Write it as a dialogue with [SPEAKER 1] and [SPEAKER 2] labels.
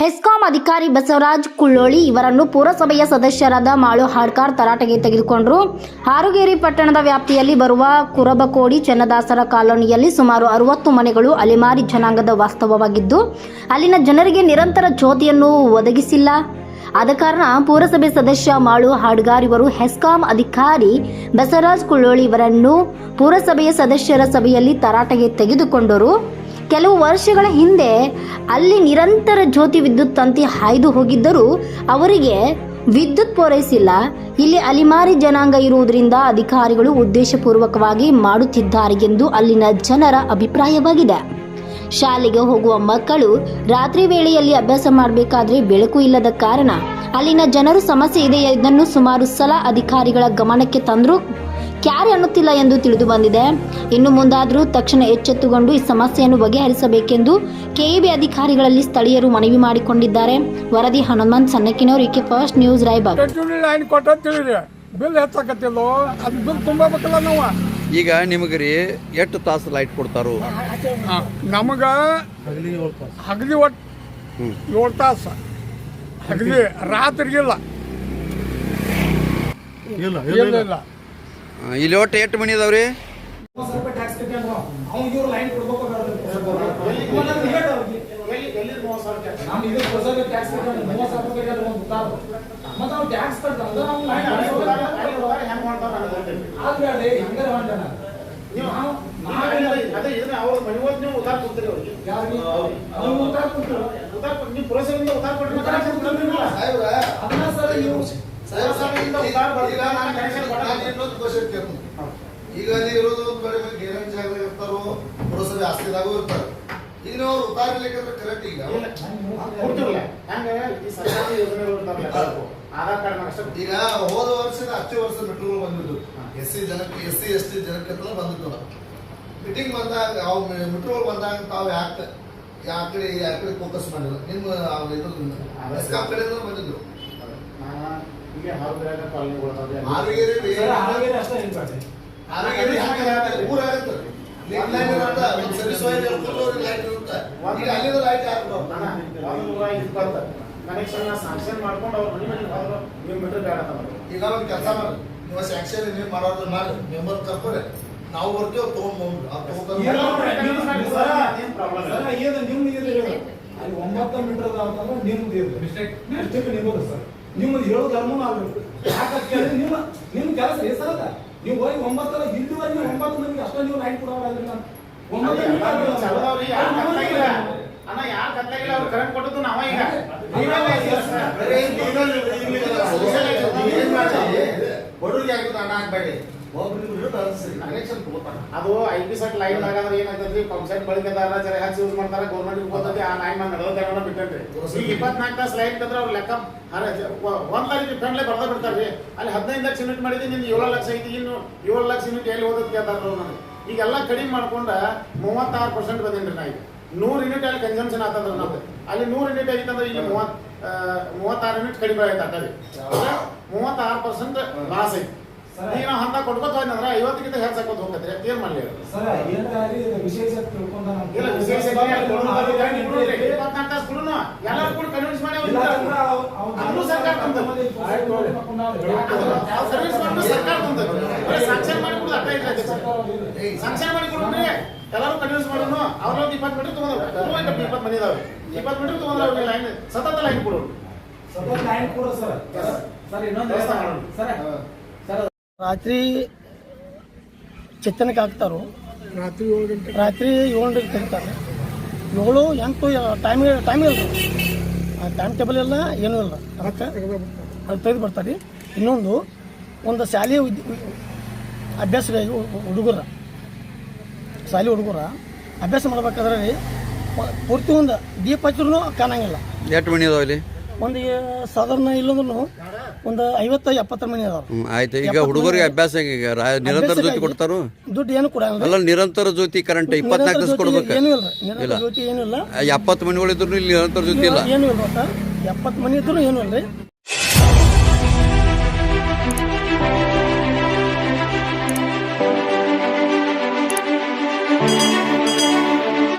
[SPEAKER 1] ಹೆಸ್ಕಾಂ ಅಧಿಕಾರಿ ಬಸವರಾಜ್ ಕುಳ್ಳೋಳಿ ಇವರನ್ನು ಪುರಸಭೆಯ ಸದಸ್ಯರಾದ ಮಾಳು ಹಾಡ್ಕಾರ್ ತರಾಟೆಗೆ ತೆಗೆದುಕೊಂಡರು. ಹಾರುಗೇರಿ ಪಟ್ಟಣದ ವ್ಯಾಪ್ತಿಯಲ್ಲಿ ಬರುವ ಕುರಬಕೋಡಿ ಚನ್ನದಾಸರ ಕಾಲೋನಿಯಲ್ಲಿ ಸುಮಾರು ಅರವತ್ತು ಮನೆಗಳು ಅಲೆಮಾರಿ ಜನಾಂಗದ ವಾಸ್ತವವಾಗಿದ್ದು, ಅಲ್ಲಿನ ಜನರಿಗೆ ನಿರಂತರ ಜ್ಯೋತಿಯನ್ನು ಒದಗಿಸಿಲ್ಲ. ಆದ ಕಾರಣ ಪುರಸಭೆ ಸದಸ್ಯ ಮಾಳು ಹಾಡ್ಗಾರ್ ಇವರು ಹೆಸ್ಕಾಂ ಅಧಿಕಾರಿ ಬಸವರಾಜ್ ಕುಳ್ಳೋಳಿ ಇವರನ್ನು ಪುರಸಭೆಯ ಸದಸ್ಯರ ಸಭೆಯಲ್ಲಿ ತರಾಟೆಗೆ ತೆಗೆದುಕೊಂಡರು. ಕೆಲವು ವರ್ಷಗಳ ಹಿಂದೆ ಅಲ್ಲಿ ನಿರಂತರ ಜ್ಯೋತಿ ವಿದ್ಯುತ್ ತಂತಿ ಹಾಯ್ದು ಹೋಗಿದ್ದರೂ ಅವರಿಗೆ ವಿದ್ಯುತ್ ಪೂರೈಸಿಲ್ಲ. ಇಲ್ಲಿ ಅಲಿಮಾರಿ ಜನಾಂಗ ಇರುವುದರಿಂದ ಅಧಿಕಾರಿಗಳು ಉದ್ದೇಶಪೂರ್ವಕವಾಗಿ ಮಾಡುತ್ತಿದ್ದಾರೆ ಎಂದು ಅಲ್ಲಿನ ಜನರ ಅಭಿಪ್ರಾಯವಾಗಿದೆ. ಶಾಲೆಗೆ ಹೋಗುವ ಮಕ್ಕಳು ರಾತ್ರಿ ವೇಳೆಯಲ್ಲಿ ಅಭ್ಯಾಸ ಮಾಡಬೇಕಾದ್ರೆ ಬೆಳಕು ಇಲ್ಲದ ಕಾರಣ ಅಲ್ಲಿನ ಜನರು ಸಮಸ್ಯೆ ಇದೆ ಇದನ್ನು ಸುಮಾರು ಸಲ ಅಧಿಕಾರಿಗಳ ಗಮನಕ್ಕೆ ತಂದರೂ ಕ್ಯಾರೆ ಅನ್ನುತ್ತಿಲ್ಲ ಎಂದು ತಿಳಿದು ಬಂದಿದೆ. ಇನ್ನು ಮುಂದಾದರೂ ತಕ್ಷಣ ಎಚ್ಚೆತ್ತುಕೊಂಡು ಈ ಸಮಸ್ಯೆಯನ್ನು ಬಗೆಹರಿಸಬೇಕೆಂದು ಕೆಇಬಿ ಅಧಿಕಾರಿಗಳಲ್ಲಿ ಸ್ಥಳೀಯರು ಮನವಿ ಮಾಡಿಕೊಂಡಿದ್ದಾರೆ. ವರದಿ ಹನುಮಂತ್ ಸನ್ನಕಿನವರು ಇಕೆ ಫಸ್ಟ್ ನ್ಯೂಸ್ ರಾಯಬಾಗ್.
[SPEAKER 2] ಬಿಲ್ ಹೆಚ್ಚಾಕತ್ತಿಲ್ಲೋ ಅದು ಬಿಲ್ ತುಂಬಬೇಕಲ್ಲ ನಾವು.
[SPEAKER 3] ಈಗ ನಿಮಗೆ ರೀ ಎಷ್ಟು ತಾಸು ಲೈಟ್ ಕೊಡ್ತಾರು?
[SPEAKER 2] ನಮಗ ಹಗಲಿ ಒಟ್ಟು ಏಳು ತಾಸು. ಹಗಲಿ ರಾತ್ರಿಗಿಲ್ಲ. ಇಲ್ಲ. ಇಲ್ಲ.
[SPEAKER 3] ಇಲ್ಲಿ ಒಟ್ಟು ಎಷ್ಟು ಮನಿ ಅದಾವ್ರಿ?
[SPEAKER 4] ಅದೇ
[SPEAKER 5] ಈಗ ಅಲ್ಲಿ ಇರೋದು ಬರೀ ಜಾಗದಾಗ ಇರ್ತಾರೋ ಪುರಸಭೆ ಆಸ್ತಿದಾಗೂ ಇರ್ತಾರೆ. ಈಗ ನಾವು ಅವ್ರು ಉತ್ತಾರ ಇರ್ಲಿಕ್ಕೆ ಕರೆಕ್ಟ್ ಈಗ. ಈಗ ಹೋದ ವರ್ಷದ ಹತ್ತು ವರ್ಷ ಮೆಟ್ರೋಲ್ ಬಂದಿದ್ದು. ಎಸ್ ಸಿ ಜನಕ್ಕೆ ಎಸ್ ಸಿ ಎಸ್ ಟಿ ಜನಕ್ಕೆ ಅಂತ ಬಂದಿತ್ತು ಮೀಟಿಂಗ್ ಬಂದಾಗ ಅವ್ ಮೆಟ್ರೋಲ್ ಬಂದಾಗ ತಾವು ಯಾಕೆ ಯಾಕಡೆ ಕಡೆ ಕಡೆ ಫೋಕಸ್ ಮಾಡಿಲ್ಲ? ನಿಮ್ಮ ಕಡೆಯಿಂದ ಬಂದಿದ್ರು.
[SPEAKER 4] ಈಗ ಹಾಲ್ಗ್ರಾಗ ಹಾವೇರಿ ಅಷ್ಟೇ
[SPEAKER 5] ಊರ ಆಗತ್ತೆ ಲೈಟ್ ಇರುತ್ತೆ? ಒಂದು ಸರ್ವಿಸ್ ವೈರ್ ಹೇಳ್ಕೊಂಡು ಲೈಟ್ ಇರುತ್ತೆ? ಈಗ ಅಲ್ಲಿಂದ ಲೈಟ್ ಯಾರು
[SPEAKER 4] ಅಣ್ಣ, ಒಂದು ನೂರ ಇಪ್ಪತ್ತು ಕನೆಕ್ಷನ್ ಸಾಂಕ್ಷನ್ ಮಾಡ್ಕೊಂಡು ಅವ್ರ ಮನೆ ಮನೆ ಹೋದ್ರು ನೀವು ಮೀಟರ್ ಬೇಡ.
[SPEAKER 5] ಈಗ ಒಂದು ಕೆಲಸ ಮಾಡಿ ನೀವು ಸ್ಯಾಂಕ್ಷನ್ ನೀವು ಮಾಡೋದು ಮಾಡಿ ಮೆಂಬರ್ ಕರ್ಕೊರಿ ನಾವು ಬರ್ತೇವೆ
[SPEAKER 6] ನಿಮ್ದು ಇದು? ಅಲ್ಲಿ ಒಂಬತ್ತು ಮೀಟರ್ ಅಂತಂದ್ರೆ ನಿಮ್ದು ಮಿಸ್ಟೇಕ್ ಮಿಸ್ಟೇಕ್ ನಿಮ್ಮದು ಸರ್. ನಿಮ್ಮದು ಹೇಳೋ ಧರ್ಮನೂ ಆಗ್ಬೇಕು ಯಾಕಂತ ಕೇಳಿದ್ರೆ ನಿಮ್ಮ ನಿಮ್ಮ ಕೆಲಸ ಹೆಸರದ ನೀವು ಹೋಗಿ ಒಂಬತ್ತರ ಇಲ್ಲಿವರೆಗೆ ಒಂಬತ್ತು ಮಂದಿಗೆ ಅಷ್ಟೇ ನೀವು ಲೈನ್ ಕೊಡೋರಾದ್ರೆ ನಾನು
[SPEAKER 4] ಅಣ್ಣ ಯಾರು ಅವ್ರು ಕರೆಂಟ್ ಕೊಟ್ಟದ್ದು ನಾವ ಈಗ.
[SPEAKER 5] ಬಡವರಿಗೆ ಆಗಿದ್ದು ಹಣ ಹಾಕ್ಬೇಡಿ ಕನೆಕ್ಷನ್
[SPEAKER 4] ಅದು ಐ ಪಿ ಸೆಟ್ ಲೈನ್ ಆಗಂದ್ರೆ ಏನಾಗ್ತದ್ರಿ ಪಂಪ್ ಸೆಟ್ ಬಳಕೆದಾರ ಜರ ಹೆಚ್ಚು ಯೂಸ್ ಮಾಡ್ತಾರೆ ಗೌರ್ಮೆಂಟ್ ಗೊತ್ತೈತಿ ಆ ಲೈನ್ ಮಾಡಿ ನಡೆದ ಬಿಟ್ಟನ್ರಿ ಈಗ ಇಪ್ಪತ್ನಾಲ್ಕು ತಾಸು ಲೈನ್ ತಂದ್ರೆ ಅವ್ರ ಲೆಕ್ಕ ಒಂದ್ ತಾರೀಕು ಫ್ರೆಂಡ್ಲೆ ಬರ್ದ ಬಿಡ್ತಾರ್ರಿ. ಅಲ್ಲಿ ಹದಿನೈದು ಲಕ್ಷ ಯೂನಿಟ್ ಮಾಡಿದ್ವಿ ನಿಮ್ದು ಏಳು ಲಕ್ಷ ಐತಿ ಇನ್ನು ಏಳು ಲಕ್ಷ ಯೂನಿಟ್ ಎಲ್ಲಿ ಓದೋದು ಕೇಳ್ತಾರ ಈಗ ಈಗೆಲ್ಲ ಕಡಿಮೆ ಮಾಡ್ಕೊಂಡ ಮೂವತ್ತಾರು ಪರ್ಸೆಂಟ್ ಬಂದೇನ್ರಿ ನಾ ಈಗ. ನೂರು ಯೂನಿಟ್ ಅಲ್ಲಿ ಕನ್ಸಂಪ್ಷನ್ ಆತಂದ್ರ ನಾವು ಅಲ್ಲಿ ನೂರು ಯೂನಿಟ್ ಆಗಿತ್ತಂದ್ರೆ ಈಗ ಮೂವತ್ ಮೂವತ್ತಾರು ಯೂನಿಟ್ ಕಡಿಮೆ ಆಯ್ತು ಅಟ್ಟರಿ ಮೂವತ್ತಾರು ಪರ್ಸೆಂಟ್ ಲಾಸ್ ಐತಿ. ಈಗ ನಾವು ಹಂತ ಕೊಟ್ಕೊತ ಹೋಯ್ತಂದ್ರೆ ಐವತ್ತಕ್ಕಿಂತ ಹೆಚ್ಚಾಕೋತ ಹೋಗತ್ರಿ ಏನ್ ಮಾಡ್ಲಿ
[SPEAKER 6] ಸರ್ ವಿಶೇಷ ತಿಳ್ಕೊಂಡ
[SPEAKER 4] ಇಲ್ಲ ವಿಶೇಷ. ಇಪ್ಪತ್ನಾಲ್ಕು ತಾಸು. ಎಲ್ಲರೂ ಕೂಡ ಕನ್ವಿನ್ಸ್ ಮಾಡಿ ಅವ್ರು.
[SPEAKER 6] ಅಂದ್ರೆ
[SPEAKER 4] ಸರ್ಕಾರ ಸರ್ವಿಸ್ ಸರ್ಕಾರ ಮಾಡಿ ಅರ್ಥ ಇಲ್ಲ. ಮಾಡಿ ಕೊಡ್ರಿ ಎಲ್ಲರೂ ಕನ್ವಿನ್ಸ್ ಮಾಡೋಣ ಅವ್ರೊಂದು ಇಪ್ಪತ್ತು ಮೀಟರ್ ತಗೊಂಡ್ರು ಇಪ್ಪತ್ತು ಮನೆ ಇದಾವೆ. ಇಪ್ಪತ್ತು ಮೀಟರ್ ತಗೊಂಡ್ರೆ ಲೈನ್ ಸತತ ಲೈನ್ ಕೊಡೋಣ
[SPEAKER 6] ಸ್ವಲ್ಪ ಲೈನ್ ಕೊಡು ಸರ್. ಸರ್ ಇನ್ನೊಂದು ಸರ್.
[SPEAKER 7] ರಾತ್ರಿ ಚಿತ್ತನಕ್ಕೆ ಹಾಕ್ತಾರೋ.
[SPEAKER 2] ರಾತ್ರಿ ಏಳು ಗಂಟೆ.
[SPEAKER 7] ರಾತ್ರಿ ಏಳು ಗಂಟೆಗೆ ತೆಗಿತಾರೆ. ಏಳು ಎಂಟು ಟೈಮ್ ಟೈಮ್ ಇಲ್ಲ ಟೈಮ್ ಟೇಬಲ್ ಇಲ್ಲ ಏನೂ ಇಲ್ಲ. ಅದಕ್ಕೆ ಅದು ತೆಗೆದು ಬರ್ತಾರೆ ಇನ್ನೊಂದು ಒಂದು ಶಾಲೆ ಅಭ್ಯಾಸ ಹುಡುಗರ. ಶಾಲೆ ಹುಡುಗರ ಅಭ್ಯಾಸ ಮಾಡ್ಬೇಕಾದ್ರೆ ಪೂರ್ತಿ ಒಂದು ದೀಪ ಹಚ್ಚಿದ್ರು ಕಾಣಂಗಿಲ್ಲ.
[SPEAKER 3] ಎಷ್ಟು ಮಣಿ ಅದಾವ ಇಲ್ಲಿ?
[SPEAKER 7] ಒಂದು ಸಾಧಾರಣ ಇಲ್ಲಂದ್ರೂ ಒಂದು ಐವತ್ತು ಎಪ್ಪತ್ತರ ಮನೆ ಅದಾವ
[SPEAKER 3] ಹ್ಮ್, ಆಯ್ತು. ಈಗ ಹುಡುಗರಿಗೆ ಅಭ್ಯಾಸ ಹೆಂಗೆ ಈಗ? ರಾ- ನಿರಂತರ ಜ್ಯೋತಿ ಕೊಡ್ತಾರೋ?
[SPEAKER 7] ದುಡ್ಡು ಏನು ಕೊಡಲ್ಲ
[SPEAKER 3] ಅಲ್ಲ ನಿರಂತರ ಜ್ಯೋತಿ ಕರೆಂಟ್ ಇಪ್ಪತ್ನಾಲ್ಕು ದಿವಸ ಕೊಡ್ಬೇಕು
[SPEAKER 7] ಏನೂ ಇಲ್ಲ. ನಿರಂತರ ಜ್ಯೋತಿ ಏನೂ ಇಲ್ಲ.
[SPEAKER 3] ಎಪ್ಪತ್ತು ಮನೆಗಳಿದ್ರು ಇಲ್ಲಿ ನಿರಂತರ ಜ್ಯೋತಿ ಇಲ್ಲ?
[SPEAKER 7] ಏನು ಇಲ್ಲ ಒಟ್ಟ ಎಪ್ಪತ್ತು ಮನೆ ಇದ್ರೂ ಏನು ಇಲ್ಲ ರೀ